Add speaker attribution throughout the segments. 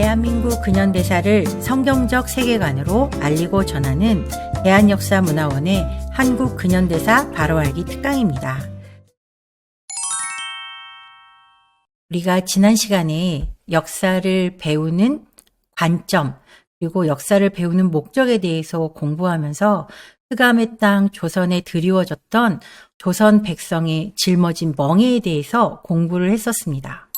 Speaker 1: 대한민국 근현대사를 성경적 세계관으로 알리고 전하는 대한역사문화원의 한국 근현대사 바로 알기 특강입니다. 우리가 지난 시간에 역사를 배우는 관점, 그리고 역사를 배우는 목적에 대해서 공부하면서 흑암의 땅 조선에 드리워졌던 조선 백성의 짊어진 멍에에 대해서 공부를 했었습니다.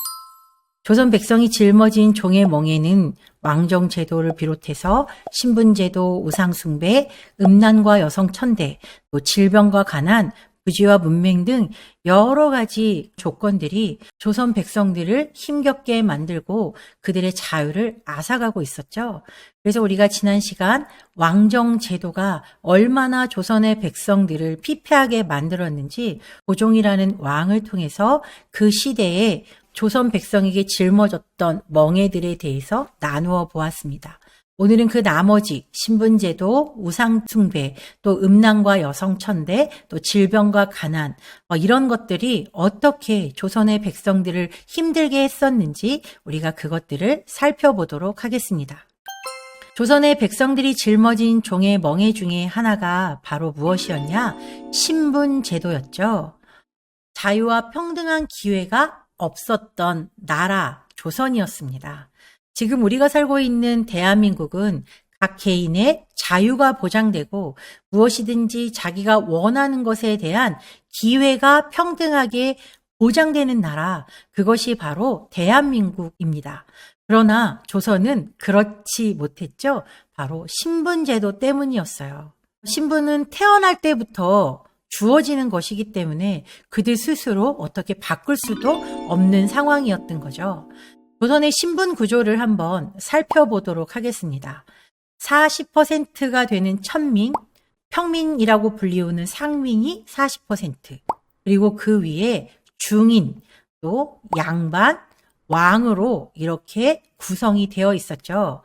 Speaker 1: 조선 백성이 짊어진 종의 멍에는 왕정 제도를 비롯해서 신분 제도, 우상 숭배, 음란과 여성 천대, 또 질병과 가난, 부지와 문맹 등 여러 가지 조건들이 조선 백성들을 힘겹게 만들고 그들의 자유를 앗아가고 있었죠. 그래서 우리가 지난 시간 왕정 제도가 얼마나 조선의 백성들을 피폐하게 만들었는지 고종이라는 왕을 통해서 그 시대에 조선 백성에게 짊어졌던 멍에들에 대해서 나누어 보았습니다. 오늘은 그 나머지 신분제도, 우상숭배, 또 음란과 여성천대, 또 질병과 가난 뭐 이런 것들이 어떻게 조선의 백성들을 힘들게 했었는지 우리가 그것들을 살펴보도록 하겠습니다. 조선의 백성들이 짊어진 종의 멍에 중에 하나가 바로 무엇이었냐? 신분제도였죠. 자유와 평등한 기회가 없었던 나라 조선이었습니다. 지금 우리가 살고 있는 대한민국은 각 개인의 자유가 보장되고 무엇이든지 자기가 원하는 것에 대한 기회가 평등하게 보장되는 나라, 그것이 바로 대한민국입니다. 그러나 조선은 그렇지 못했죠. 바로 신분제도 때문이었어요. 신분은 태어날 때부터 주어지는 것이기 때문에 그들 스스로 어떻게 바꿀 수도 없는 상황이었던 거죠. 조선의 신분 구조를 한번 살펴보도록 하겠습니다. 40%가 되는 천민, 평민이라고 불리우는 상민이 40%, 그리고 그 위에 중인, 또 양반, 왕으로 이렇게 구성이 되어 있었죠.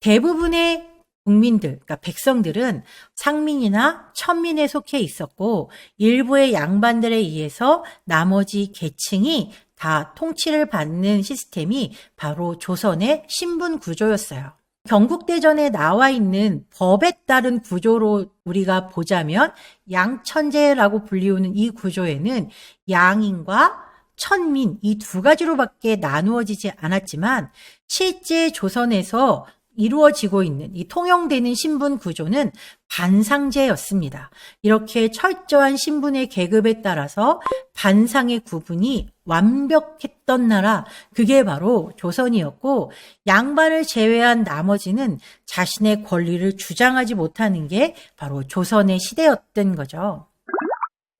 Speaker 1: 대부분의 국민들, 그러니까 백성들은 상민이나 천민에 속해 있었고 일부의 양반들에 의해서 나머지 계층이 다 통치를 받는 시스템이 바로 조선의 신분 구조였어요. 경국대전에 나와 있는 법에 따른 구조로 우리가 보자면 양천제라고 불리우는 이 구조에는 양인과 천민 이 두 가지로밖에 나누어지지 않았지만 실제 조선에서 이루어지고 있는 이 통용되는 신분 구조는 반상제였습니다. 이렇게 철저한 신분의 계급에 따라서 반상의 구분이 완벽했던 나라, 그게 바로 조선이었고, 양반을 제외한 나머지는 자신의 권리를 주장하지 못하는 게 바로 조선의 시대였던 거죠.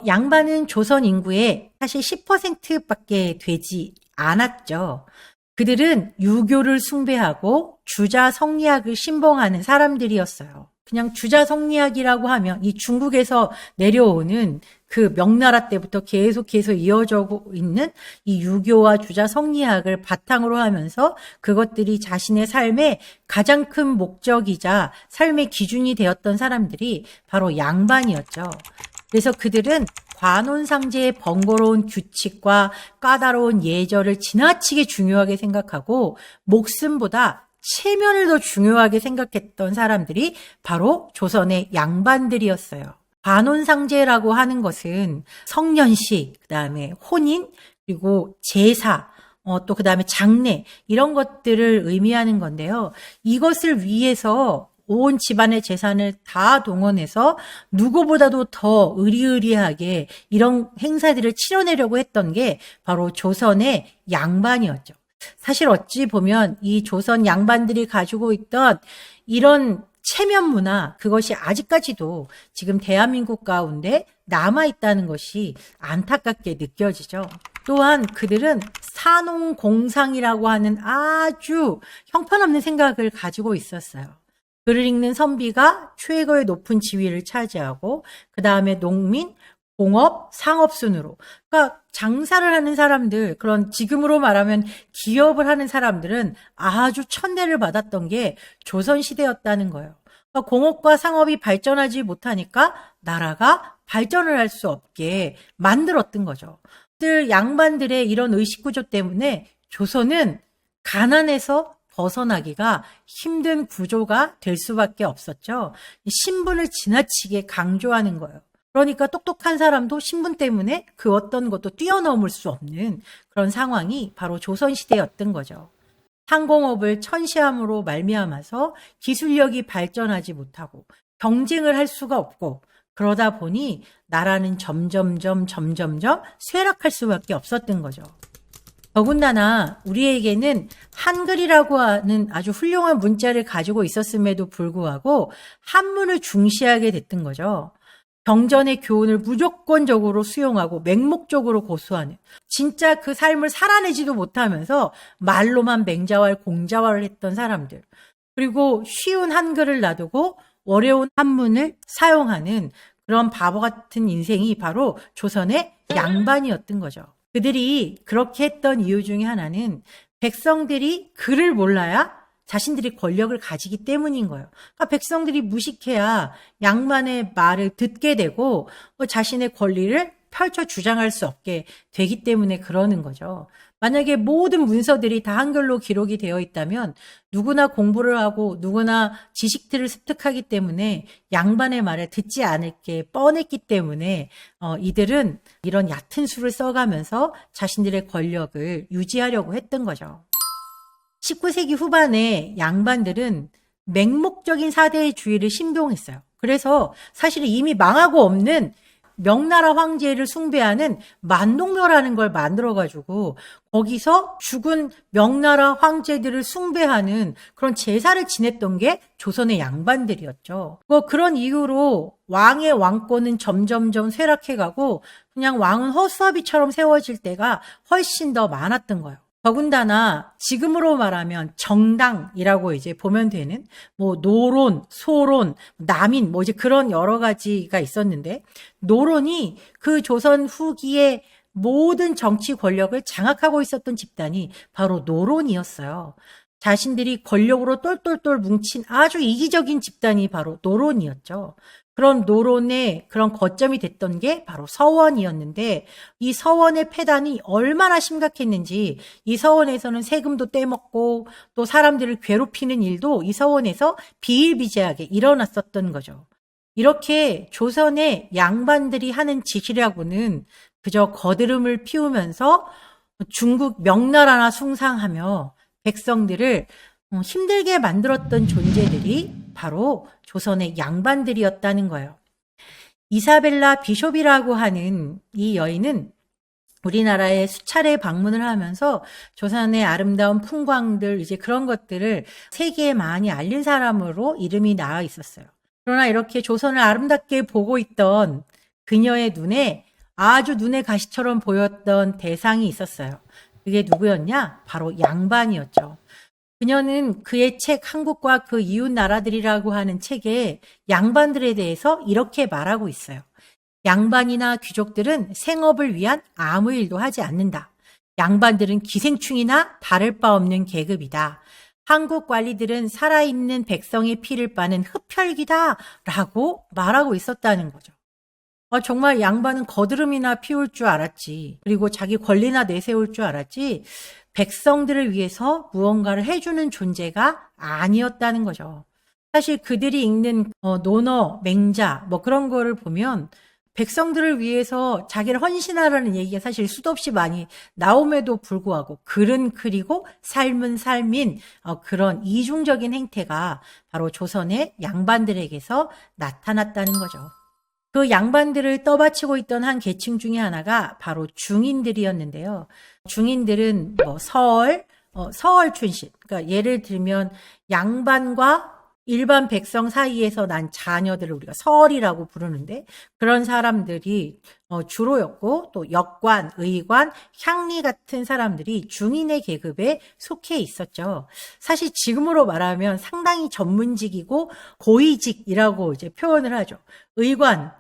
Speaker 1: 양반은 조선 인구의 사실 10%밖에 되지 않았죠. 그들은 유교를 숭배하고 주자 성리학을 신봉하는 사람들이었어요. 그냥 주자 성리학이라고 하면 이 중국에서 내려오는 그 명나라 때부터 계속해서 이어져 있는 이 유교와 주자 성리학을 바탕으로 하면서 그것들이 자신의 삶의 가장 큰 목적이자 삶의 기준이 되었던 사람들이 바로 양반이었죠. 그래서 그들은 관혼상제의 번거로운 규칙과 까다로운 예절을 지나치게 중요하게 생각하고 목숨보다 체면을 더 중요하게 생각했던 사람들이 바로 조선의 양반들이었어요. 관혼상제라고 하는 것은 성년식, 그 다음에 혼인, 그리고 제사, 어, 또 그 다음에 장례, 이런 것들을 의미하는 건데요. 이것을 위해서 온 집안의 재산을 다 동원해서 누구보다도 더 의리의리하게 이런 행사들을 치러내려고 했던 게 바로 조선의 양반이었죠. 사실 어찌 보면 이 조선 양반들이 가지고 있던 이런 체면 문화, 그것이 아직까지도 지금 대한민국 가운데 남아있다는 것이 안타깝게 느껴지죠. 또한 그들은 산홍공상이라고 하는 아주 형편없는 생각을 가지고 있었어요. 글을 읽는 선비가 최고의 높은 지위를 차지하고 그 다음에 농민, 공업, 상업 순으로. 그러니까 장사를 하는 사람들, 그런 지금으로 말하면 기업을 하는 사람들은 아주 천대를 받았던 게 조선 시대였다는 거예요. 그러니까 공업과 상업이 발전하지 못하니까 나라가 발전을 할 수 없게 만들었던 거죠. 들 양반들의 이런 의식 구조 때문에 조선은 가난해서 벗어나기가 힘든 구조가 될 수밖에 없었죠. 이 신분을 지나치게 강조하는 거예요. 그러니까 똑똑한 사람도 신분 때문에 그 어떤 것도 뛰어넘을 수 없는 그런 상황이 바로 조선시대였던 거죠. 상공업을 천시함으로 말미암아서 기술력이 발전하지 못하고 경쟁을 할 수가 없고 그러다 보니 나라는 점점점 점점점 쇠락할 수밖에 없었던 거죠. 더군다나 우리에게는 한글이라고 하는 아주 훌륭한 문자를 가지고 있었음에도 불구하고 한문을 중시하게 됐던 거죠. 경전의 교훈을 무조건적으로 수용하고 맹목적으로 고수하는 진짜 그 삶을 살아내지도 못하면서 말로만 맹자왈 공자왈을 했던 사람들 그리고 쉬운 한글을 놔두고 어려운 한문을 사용하는 그런 바보 같은 인생이 바로 조선의 양반이었던 거죠. 그들이 그렇게 했던 이유 중에 하나는 백성들이 글을 몰라야 자신들이 권력을 가지기 때문인 거예요. 그러니까 백성들이 무식해야 양반의 말을 듣게 되고 뭐 자신의 권리를 펼쳐 주장할 수 없게 되기 때문에 그러는 거죠. 만약에 모든 문서들이 다 한글로 기록이 되어 있다면 누구나 공부를 하고 누구나 지식들을 습득하기 때문에 양반의 말을 듣지 않을 게 뻔했기 때문에 어, 이들은 이런 얕은 수를 써가면서 자신들의 권력을 유지하려고 했던 거죠. 19세기 후반에 양반들은 맹목적인 사대주의를 신봉했어요. 그래서 사실 이미 망하고 없는 명나라 황제를 숭배하는 만동묘라는 걸 만들어가지고 거기서 죽은 명나라 황제들을 숭배하는 그런 제사를 지냈던 게 조선의 양반들이었죠. 뭐 그런 이유로 왕의 왕권은 점점점 쇠락해가고 그냥 왕은 허수아비처럼 세워질 때가 훨씬 더 많았던 거예요. 더군다나 지금으로 말하면 정당이라고 이제 보면 되는 뭐 노론, 소론, 남인 뭐 이제 그런 여러 가지가 있었는데 노론이 그 조선 후기에 모든 정치 권력을 장악하고 있었던 집단이 바로 노론이었어요. 자신들이 권력으로 똘똘똘 뭉친 아주 이기적인 집단이 바로 노론이었죠. 그런 노론의 그런 거점이 됐던 게 바로 서원이었는데 이 서원의 폐단이 얼마나 심각했는지 이 서원에서는 세금도 떼먹고 또 사람들을 괴롭히는 일도 이 서원에서 비일비재하게 일어났었던 거죠. 이렇게 조선의 양반들이 하는 짓이라고는 그저 거드름을 피우면서 중국 명나라나 숭상하며 백성들을 어, 힘들게 만들었던 존재들이 바로 조선의 양반들이었다는 거예요. 이사벨라 비숍이라고 하는 이 여인은 우리나라에 수차례 방문을 하면서 조선의 아름다운 풍광들 이제 그런 것들을 세계에 많이 알린 사람으로 이름이 나와 있었어요. 그러나 이렇게 조선을 아름답게 보고 있던 그녀의 눈에 아주 눈의 가시처럼 보였던 대상이 있었어요. 그게 누구였냐? 바로 양반이었죠. 그녀는 그의 책 한국과 그 이웃 나라들이라고 하는 책에 양반들에 대해서 이렇게 말하고 있어요. 양반이나 귀족들은 생업을 위한 아무 일도 하지 않는다. 양반들은 기생충이나 다를 바 없는 계급이다. 한국 관리들은 살아있는 백성의 피를 빠는 흡혈귀다. 라고 말하고 있었다는 거죠. 아, 정말 양반은 거드름이나 피울 줄 알았지. 그리고 자기 권리나 내세울 줄 알았지. 백성들을 위해서 무언가를 해주는 존재가 아니었다는 거죠. 사실 그들이 읽는 어, 논어, 맹자 뭐 그런 거를 보면 백성들을 위해서 자기를 헌신하라는 얘기가 사실 수도 없이 많이 나옴에도 불구하고 글은 글이고 삶은 삶인 어, 그런 이중적인 행태가 바로 조선의 양반들에게서 나타났다는 거죠. 그 양반들을 떠받치고 있던 한 계층 중에 하나가 바로 중인들이었는데요. 중인들은 뭐 서얼, 어, 서얼 춘신. 그러니까 예를 들면 양반과 일반 백성 사이에서 난 자녀들을 우리가 서얼이라고 부르는데 그런 사람들이 어, 주로였고 또 역관, 의관, 향리 같은 사람들이 중인의 계급에 속해 있었죠. 사실 지금으로 말하면 상당히 전문직이고 고위직이라고 이제 표현을 하죠. 의관,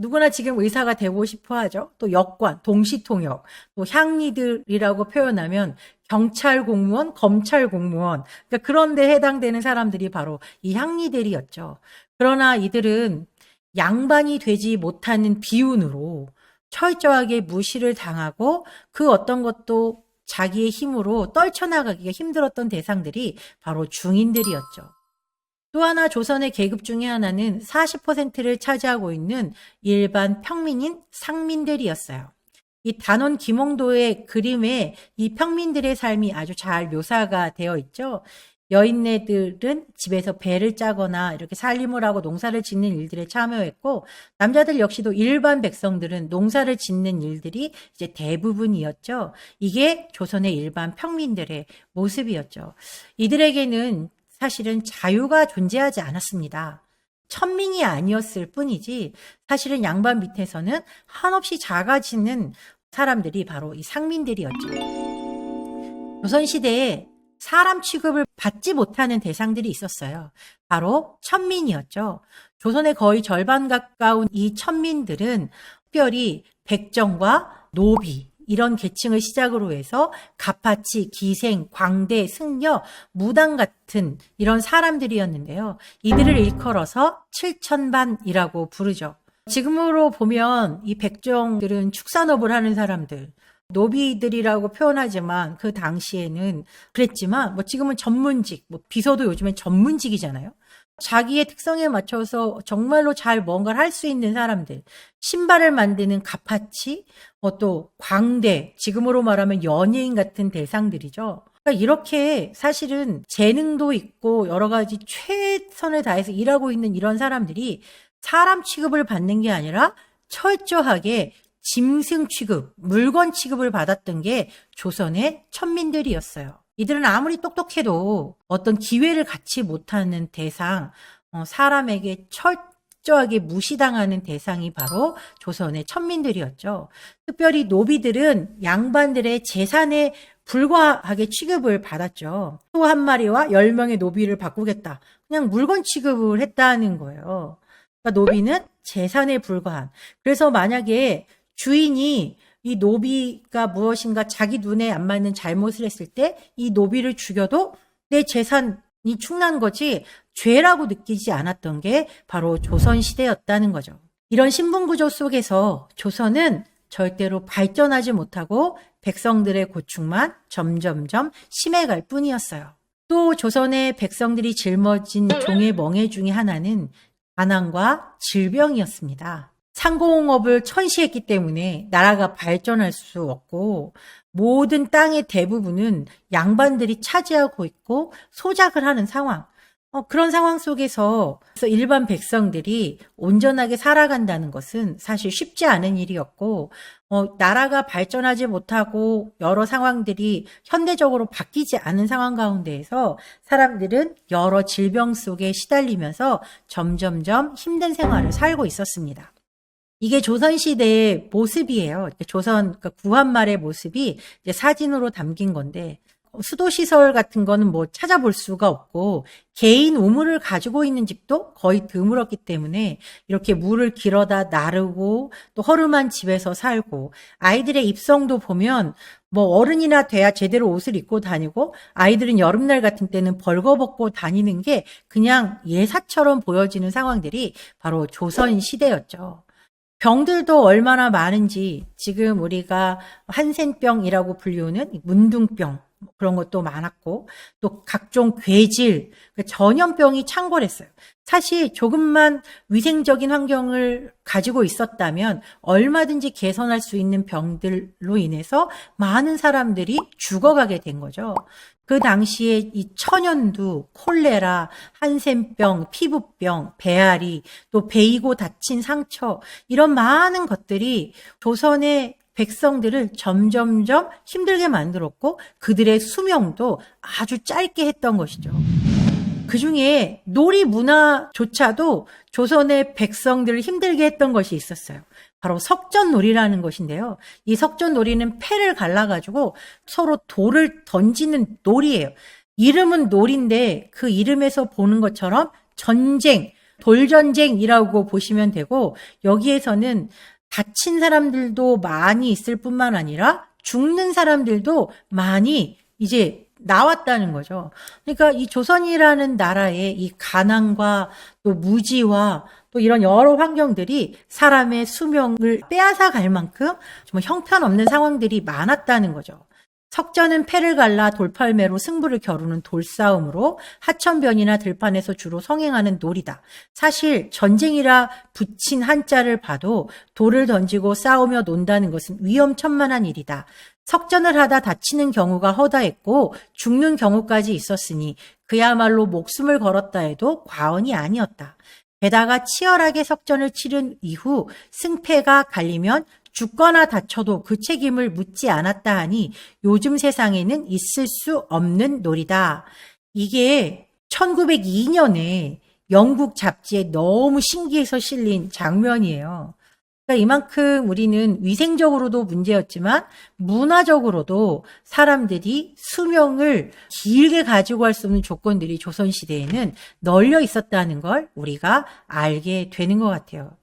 Speaker 1: 누구나 지금 의사가 되고 싶어 하죠. 또 역관, 동시통역, 또 향리들이라고 표현하면 경찰 공무원, 검찰 공무원. 그러니까 그런 데 해당되는 사람들이 바로 이 향리들이었죠. 그러나 이들은 양반이 되지 못하는 비운으로 철저하게 무시를 당하고 그 어떤 것도 자기의 힘으로 떨쳐나가기가 힘들었던 대상들이 바로 중인들이었죠. 또 하나 조선의 계급 중에 하나는 40%를 차지하고 있는 일반 평민인 상민들이었어요. 이 단원 김홍도의 그림에 이 평민들의 삶이 아주 잘 묘사가 되어 있죠. 여인네들은 집에서 배를 짜거나 이렇게 살림을 하고 농사를 짓는 일들에 참여했고 남자들 역시도 일반 백성들은 농사를 짓는 일들이 이제 대부분이었죠. 이게 조선의 일반 평민들의 모습이었죠. 이들에게는 사실은 자유가 존재하지 않았습니다. 천민이 아니었을 뿐이지 사실은 양반 밑에서는 한없이 작아지는 사람들이 바로 이 상민들이었죠. 조선시대에 사람 취급을 받지 못하는 대상들이 있었어요. 바로 천민이었죠. 조선의 거의 절반 가까운 이 천민들은 특별히 백정과 노비, 이런 계층을 시작으로 해서 갑파치, 기생, 광대, 승려, 무당 같은 이런 사람들이었는데요. 이들을 일컬어서 칠천반이라고 부르죠. 지금으로 보면 이 백정들은 축산업을 하는 사람들, 노비들이라고 표현하지만 그 당시에는 그랬지만 뭐 지금은 전문직, 뭐 비서도 요즘엔 전문직이잖아요. 자기의 특성에 맞춰서 정말로 잘 뭔가를 할 수 있는 사람들, 신발을 만드는 가파치, 뭐또 광대, 지금으로 말하면 연예인 같은 대상들이죠. 그러니까 이렇게 사실은 재능도 있고 여러 가지 최선을 다해서 일하고 있는 이런 사람들이 사람 취급을 받는 게 아니라 철저하게 짐승 취급, 물건 취급을 받았던 게 조선의 천민들이었어요. 이들은 아무리 똑똑해도 어떤 기회를 갖지 못하는 대상, 어, 사람에게 철 저하게 무시당하는 대상이 바로 조선의 천민들이었죠. 특별히 노비들은 양반들의 재산에 불과하게 취급을 받았죠. 소 한 마리와 열 명의 노비를 바꾸겠다. 그냥 물건 취급을 했다는 거예요. 그러니까 노비는 재산에 불과한. 그래서 만약에 주인이 이 노비가 무엇인가 자기 눈에 안 맞는 잘못을 했을 때 이 노비를 죽여도 내 재산이 충난 거지 죄라고 느끼지 않았던 게 바로 조선 시대였다는 거죠. 이런 신분 구조 속에서 조선은 절대로 발전하지 못하고 백성들의 고충만 점점점 심해갈 뿐이었어요. 또 조선의 백성들이 짊어진 종의 멍해 중의 하나는 가난과 질병이었습니다. 상공업을 천시했기 때문에 나라가 발전할 수 없고 모든 땅의 대부분은 양반들이 차지하고 있고 소작을 하는 상황. 어, 그런 상황 속에서 일반 백성들이 온전하게 살아간다는 것은 사실 쉽지 않은 일이었고, 어, 나라가 발전하지 못하고 여러 상황들이 현대적으로 바뀌지 않은 상황 가운데에서 사람들은 여러 질병 속에 시달리면서 점점점 힘든 생활을 살고 있었습니다. 이게 조선시대의 모습이에요. 조선 그러니까 구한말의 모습이 사진으로 담긴 건데 수도시설 같은 거는 뭐 찾아볼 수가 없고 개인 우물을 가지고 있는 집도 거의 드물었기 때문에 이렇게 물을 길어다 나르고 또 허름한 집에서 살고 아이들의 입성도 보면 뭐 어른이나 돼야 제대로 옷을 입고 다니고 아이들은 여름날 같은 때는 벌거벗고 다니는 게 그냥 예사처럼 보여지는 상황들이 바로 조선 시대였죠. 병들도 얼마나 많은지 지금 우리가 한센병이라고 불리우는 문둥병 그런 것도 많았고 또 각종 괴질 그 전염병이 창궐했어요. 사실 조금만 위생적인 환경을 가지고 있었다면 얼마든지 개선할 수 있는 병들로 인해서 많은 사람들이 죽어가게 된 거죠. 그 당시에 이 천연두, 콜레라, 한센병, 피부병, 배앓이, 또 베이고 다친 상처 이런 많은 것들이 조선의 백성들을 점점점 힘들게 만들었고 그들의 수명도 아주 짧게 했던 것이죠. 그 중에 놀이 문화조차도 조선의 백성들을 힘들게 했던 것이 있었어요. 바로 석전놀이라는 것인데요. 이 석전놀이는 패를 갈라가지고 서로 돌을 던지는 놀이에요. 이름은 놀인데 그 이름에서 보는 것처럼 전쟁, 돌전쟁이라고 보시면 되고 여기에서는 다친 사람들도 많이 있을 뿐만 아니라 죽는 사람들도 많이 이제 나왔다는 거죠. 그러니까 이 조선이라는 나라의 이 가난과 또 무지와 또 이런 여러 환경들이 사람의 수명을 빼앗아 갈 만큼 정말 형편없는 상황들이 많았다는 거죠. 석전은 패를 갈라 돌팔매로 승부를 겨루는 돌싸움으로 하천변이나 들판에서 주로 성행하는 놀이다. 사실 전쟁이라 붙인 한자를 봐도 돌을 던지고 싸우며 논다는 것은 위험천만한 일이다. 석전을 하다 다치는 경우가 허다했고 죽는 경우까지 있었으니 그야말로 목숨을 걸었다 해도 과언이 아니었다. 게다가 치열하게 석전을 치른 이후 승패가 갈리면 죽거나 다쳐도 그 책임을 묻지 않았다 하니 요즘 세상에는 있을 수 없는 놀이다. 이게 1902년에 영국 잡지에 너무 신기해서 실린 장면이에요. 그러니까 이만큼 우리는 위생적으로도 문제였지만 문화적으로도 사람들이 수명을 길게 가지고 갈 수 없는 조건들이 조선시대에는 널려 있었다는 걸 우리가 알게 되는 것 같아요.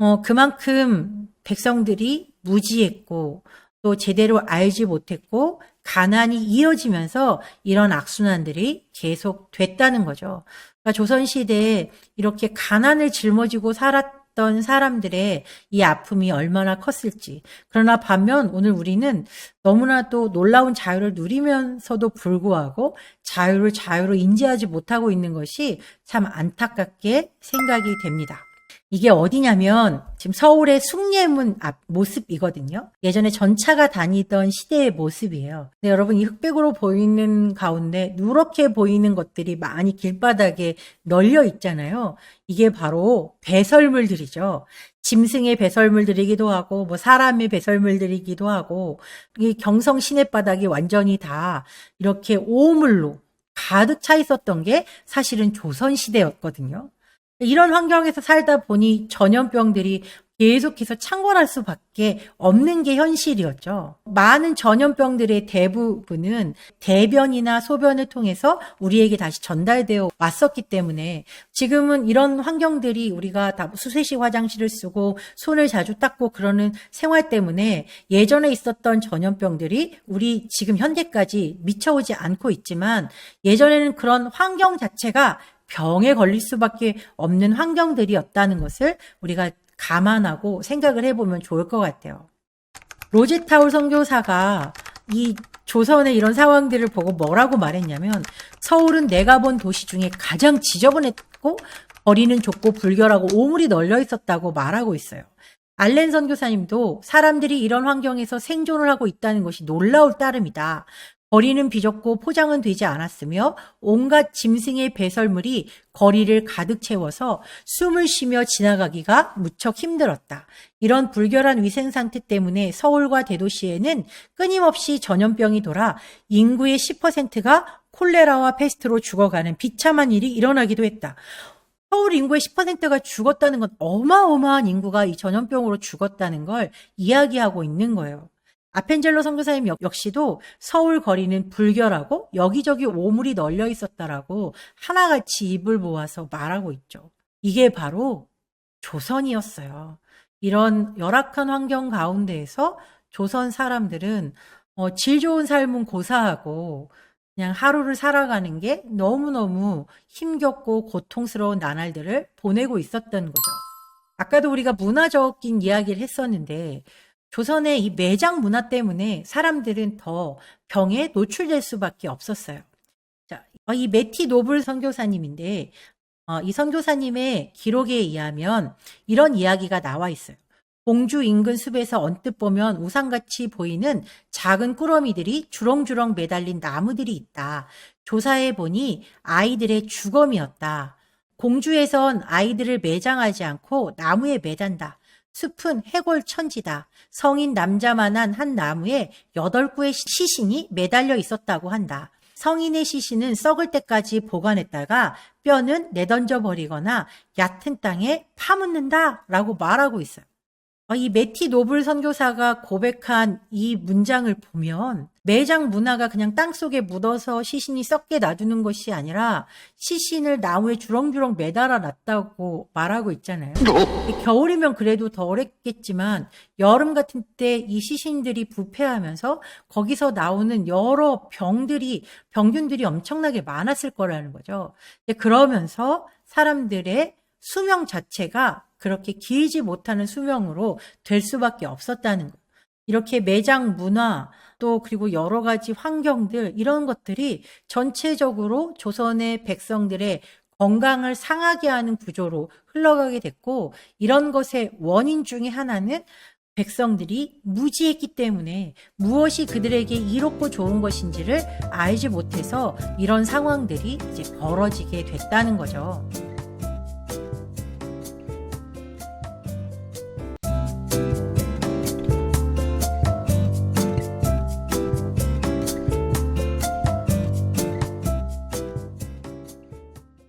Speaker 1: 어, 그만큼 백성들이 무지했고 또 제대로 알지 못했고 가난이 이어지면서 이런 악순환들이 계속 됐다는 거죠. 그러니까 조선시대에 이렇게 가난을 짊어지고 살았던 사람들의 이 아픔이 얼마나 컸을지. 그러나 반면 오늘 우리는 너무나도 놀라운 자유를 누리면서도 불구하고 자유를 자유로 인지하지 못하고 있는 것이 참 안타깝게 생각이 됩니다. 이게 어디냐면 지금 서울의 숭례문 앞 모습이거든요. 예전에 전차가 다니던 시대의 모습이에요. 근데 여러분 이 흑백으로 보이는 가운데 누렇게 보이는 것들이 많이 길바닥에 널려 있잖아요. 이게 바로 배설물들이죠. 짐승의 배설물들이기도 하고 뭐 사람의 배설물들이기도 하고 이 경성 시내바닥이 완전히 다 이렇게 오물로 가득 차 있었던 게 사실은 조선 시대였거든요. 이런 환경에서 살다 보니 전염병들이 계속해서 창궐할 수밖에 없는 게 현실이었죠. 많은 전염병들의 대부분은 대변이나 소변을 통해서 우리에게 다시 전달되어 왔었기 때문에 지금은 이런 환경들이 우리가 다 수세식 화장실을 쓰고 손을 자주 닦고 그러는 생활 때문에 예전에 있었던 전염병들이 우리 지금 현재까지 미쳐오지 않고 있지만 예전에는 그런 환경 자체가 병에 걸릴 수밖에 없는 환경들이었다는 것을 우리가 감안하고 생각을 해보면 좋을 것 같아요. 로제타울 선교사가 이 조선의 이런 상황들을 보고 뭐라고 말했냐면 서울은 내가 본 도시 중에 가장 지저분했고 거리는 좁고 불결하고 오물이 널려 있었다고 말하고 있어요. 알렌 선교사님도 사람들이 이런 환경에서 생존을 하고 있다는 것이 놀라울 따름이다. 거리는 비좁고 포장은 되지 않았으며 온갖 짐승의 배설물이 거리를 가득 채워서 숨을 쉬며 지나가기가 무척 힘들었다. 이런 불결한 위생 상태 때문에 서울과 대도시에는 끊임없이 전염병이 돌아 인구의 10%가 콜레라와 페스트로 죽어가는 비참한 일이 일어나기도 했다. 서울 인구의 10%가 죽었다는 건 어마어마한 인구가 이 전염병으로 죽었다는 걸 이야기하고 있는 거예요. 아펜젤로 선교사님 역- 역시도 서울 거리는 불결하고 여기저기 오물이 널려 있었다라고 하나같이 입을 모아서 말하고 있죠. 이게 바로 조선이었어요. 이런 열악한 환경 가운데에서 조선 사람들은 어, 질 좋은 삶은 고사하고 그냥 하루를 살아가는 게 너무너무 힘겹고 고통스러운 나날들을 보내고 있었던 거죠. 아까도 우리가 문화적인 이야기를 했었는데 조선의 이 매장 문화 때문에 사람들은 더 병에 노출될 수밖에 없었어요. 자, 어, 이 메티 노블 선교사님인데 어, 이 선교사님의 기록에 의하면 이런 이야기가 나와 있어요. 공주 인근 숲에서 언뜻 보면 우상같이 보이는 작은 꾸러미들이 주렁주렁 매달린 나무들이 있다. 조사해 보니 아이들의 주검이었다. 공주에선 아이들을 매장하지 않고 나무에 매단다. 숲은 해골 천지다. 성인 남자만한 한 나무에 여덟 구의 시신이 매달려 있었다고 한다. 성인의 시신은 썩을 때까지 보관했다가 뼈는 내던져 버리거나 얕은 땅에 파묻는다 라고 말하고 있어요. 어, 이 메티 노블 선교사가 고백한 이 문장을 보면 매장 문화가 그냥 땅 속에 묻어서 시신이 썩게 놔두는 것이 아니라 시신을 나무에 주렁주렁 매달아 놨다고 말하고 있잖아요. 겨울이면 그래도 덜했겠지만 여름 같은 때 이 시신들이 부패하면서 거기서 나오는 여러 병들이 병균들이 엄청나게 많았을 거라는 거죠. 그러면서 사람들의 수명 자체가 그렇게 길지 못하는 수명으로 될 수밖에 없었다는 거. 이렇게 매장 문화 또 그리고 여러 가지 환경들 이런 것들이 전체적으로 조선의 백성들의 건강을 상하게 하는 구조로 흘러가게 됐고 이런 것의 원인 중에 하나는 백성들이 무지했기 때문에 무엇이 그들에게 이롭고 좋은 것인지를 알지 못해서 이런 상황들이 이제 벌어지게 됐다는 거죠.